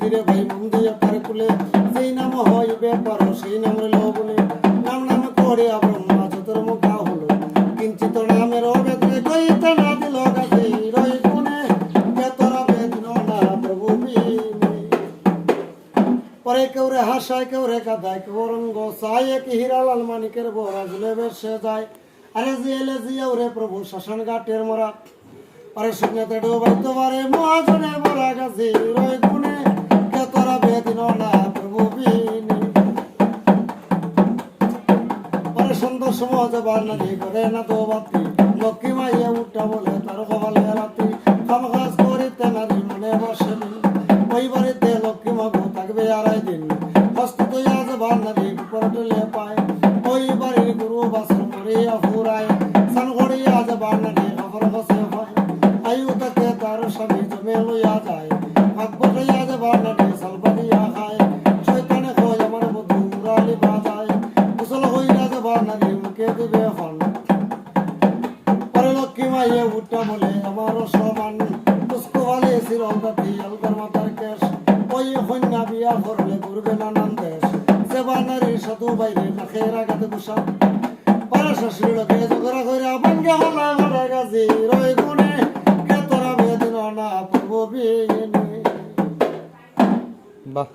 ধীরে ভাই মন দিয়ে পারে কুলে সেই নাম হইবে পারো সেই নাম রইল বলে। নাম নাম করে ব্রহ্মা চতুর মুখা হলো। কিঞ্চিত নামের বেদরে কইতে না দিল পরে কেউ রে হাসায়, কেউ রে কাদায়, কেউ রঙ্গ সাই এক হীরালাল মানিকের বরা ঝুলে বেসে যায়। আরে জিয়েলে জিয়াও রে প্রভু, শ্মশান ঘাটের মরা। আরে শুকনাতে ডোবাইতে পারে, মহাজনে বরা সুন্দর সময় যাবার না করে না তো বাতি লক্ষ্মী মাইয়া উঠা বলে তার কপালে রাতি কাম কাজ করিতে নারী মনে বসেনি ওই বাড়িতে লক্ষ্মী মাগো থাকবে আড়াই দিন হস্ত তো আজ বার নারী উপর টলে পায় ওই বাড়ির গুরু বাসন করিয়া ফুরায় সান করিয়া আজ বার নারী খবর বসে হয় আয়ু তাকে তার স্বামী জমে লইয়া যায় মাইয়ে উঠা বলে আমার সমান পুষ্প ভালে শিরন্দাতি আলগার মাতার কেশ, ওই কন্যা বিয়া করলে ঘুরবে নানান দেশ। সেবা নারীর সাধু বাইরে নাখের আগাতে বসা পারা শাশুড়ি লোকে জগরা করে ভাঙ্গে হলা ঘরে গাছি রই গুনে কে তোরা বেদিন না পূর্ব বিয়ে বাহ।